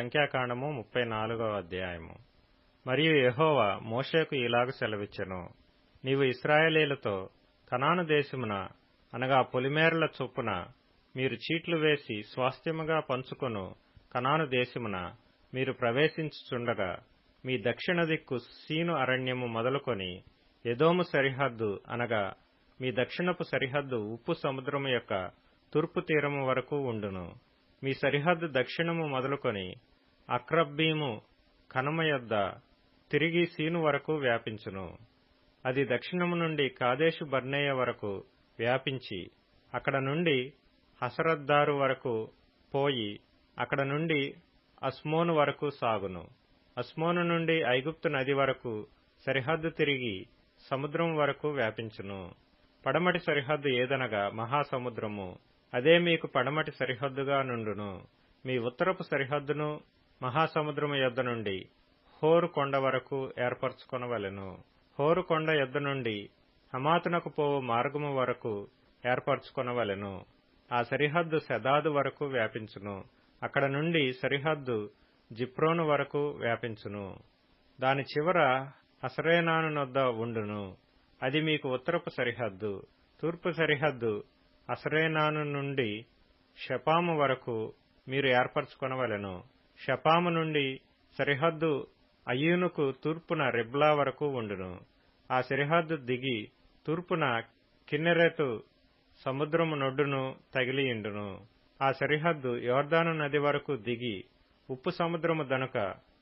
సంఖ్యాకాండము ముప్పై నాలుగవ అధ్యాయము. మరియు యహోవా మోషేకు ఇలాగ సెలవిచ్చెను. నీవు ఇస్రాయలీలతో కనాను దేశమున అనగా పొలిమేరల చొప్పున మీరు చీట్లు వేసి స్వాస్థ్యముగా పంచుకొను కనాను దేశమున మీరు ప్రవేశించుచుండగా మీ దక్షిణ దిక్కు సీను అరణ్యము మొదలుకొని ఎదోము సరిహద్దు అనగా మీ దక్షిణపు సరిహద్దు ఉప్పు సముద్రము యొక్క తూర్పు తీరము వరకు ఉండును. మీ సరిహద్దు దక్షిణము మొదలుకొని అక్రబ్బీము కనుమ యొద్ద తిరిగి సీను వరకు వ్యాపించును. అది దక్షిణము నుండి కాదేశు బర్నేయ వరకు వ్యాపించి అక్కడ నుండి హసరద్దారు వరకు పోయి అక్కడ నుండి అస్మోను వరకు సాగును. అస్మోను నుండి ఐగుప్తు నది వరకు సరిహద్దు తిరిగి సముద్రం వరకు వ్యాపించును. పడమటి సరిహద్దు ఏదనగా మహాసముద్రము. అదే మీకు పడమటి సరిహద్దుగా నుండును. మీ ఉత్తరపు సరిహద్దును మహాసముద్రము యొద్ద నుండి హోరు కొండ వరకు ఏర్పరచుకొనవలెను. హోరు కొండ యొద్ద నుండి హమాతునకు పోవు మార్గము వరకు ఏర్పరచుకొనవలెను. ఆ సరిహద్దు సెదాదు వరకు వ్యాపించును. అక్కడ నుండి సరిహద్దు జిప్రోను వరకు వ్యాపించును. దాని చివర హసరేనాను నొద్ద ఉండును. అది మీకు ఉత్తరపు సరిహద్దు తూర్పు సరిహద్దు అసరేనాను నుండి షపాము వరకు మీరు ఏర్పరచుకొనవలెను. షపాము నుండి సరిహద్దు అయ్యూనుకు తూర్పున రిబ్లా వరకు ఉండును. ఆ సరిహద్దు దిగి తూర్పున కిన్నెరెతు సముద్రము నొడ్డును తగిలియుండును. ఆ సరిహద్దు యోర్దాను నది వరకు దిగి ఉప్పు సముద్రము దనుక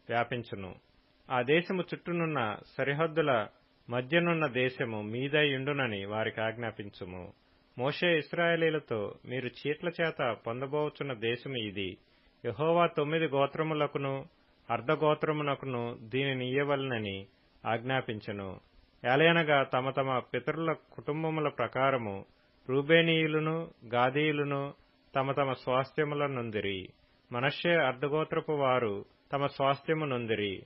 వ్యాపించును. ఆ దేశము చుట్టూనున్న సరిహద్దుల మధ్యనున్న దేశము మీదయుండునని వారికి ఆజ్ఞాపించుము. మోషే ఇస్రాయేలీలతో మీరు చీట్ల చేత పొందబోచున్న దేశము ఇది. యహోవా తొమ్మిది గోత్రములకును అర్ధగోత్రమునకును దీనిని ఇయ్యవలనని ఆజ్ఞాపించను. ఏలయనగా తమ తమ పితరుల కుటుంబముల ప్రకారము రూబేనీయులను గాదీయులను తమ తమ స్వాస్థ్యముల నుందిరి. మనషే అర్ధగోత్రపు వారు తమ స్వాస్థ్యము నుందిరి.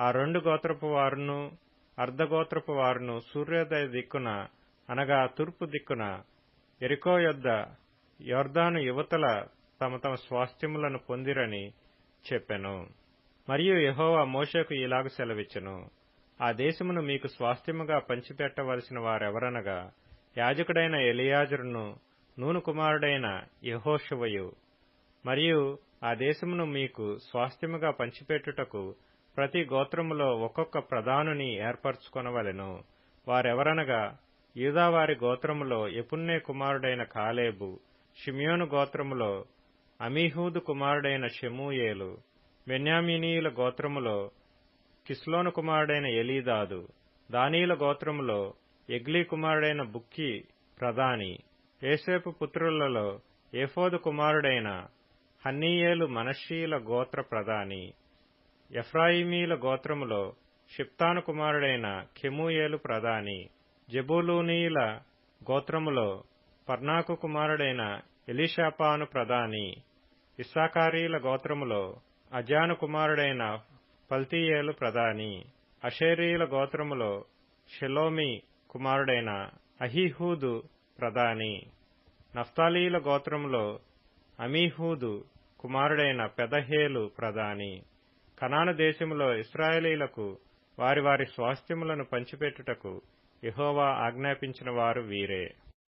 ఆ రెండు గోత్రపు వారును అర్ధగోత్రపు వారును సూర్యోదయ దిక్కున అనగా తూర్పు దిక్కున ఎరికో యొద్ద యోర్దాను యువతల తమ తమ స్వాస్థ్యములను పొందిరని చెప్పెను. మరియు యహోవా మోషకు ఇలాగ సెలవిచ్చెను. ఆ దేశమును మీకు స్వాస్థ్యముగా పంచిపెట్టవలసిన వారెవరనగా యాజకుడైన ఎలియాజరును నూను కుమారుడైన యహోషువయు. మరియు ఆ దేశమును మీకు స్వాస్థ్యముగా పంచిపెట్టుటకు ప్రతి గోత్రములో ఒక్కొక్క ప్రధానుని ఏర్పరచుకొనవలెను. వారెవరనగా యూదావారి గోత్రములో ఎపున్నే కుమారుడైన కాలేబు షిమియోను గోత్రములో అమీహూదు కుమారుడైన షెమూయేలు బెన్యామినీయుల గోత్రములో కిస్లోను కుమారుడైన ఎలీదాదు దానీల గోత్రములో ఎగ్లీ కుమారుడైన బుక్కి ప్రధాని ఏసేపు పుత్రులలో ఏఫోదు కుమారుడైన హన్నీయేలు మనషీల గోత్ర ప్రధాని ఎఫ్రాయిమీల గోత్రములో షిప్తాను కుమారుడైన కెమూయేలు ప్రధాని. జబూలూనీయుల గోత్రములో పర్నాకు కుమారుడైన ఎలిషాపాను ప్రధాని ఇస్సాకారీల గోత్రములో అజాను కుమారుడైన పల్తీయేలు ప్రధాని అషేరీల గోత్రములో షెలోమి కుమారుడైన అహీహూదు ప్రధాని నఫ్తాలీల గోత్రములో అమీహూదు కుమారుడైన పెదహేలు ప్రధాని. కనాను దేశములో ఇస్రాయేలీలకు వారి వారి స్వాస్థ్యములను పంచిపెట్టుటకు యహోవా ఆజ్ఞాపించిన వారు వీరే.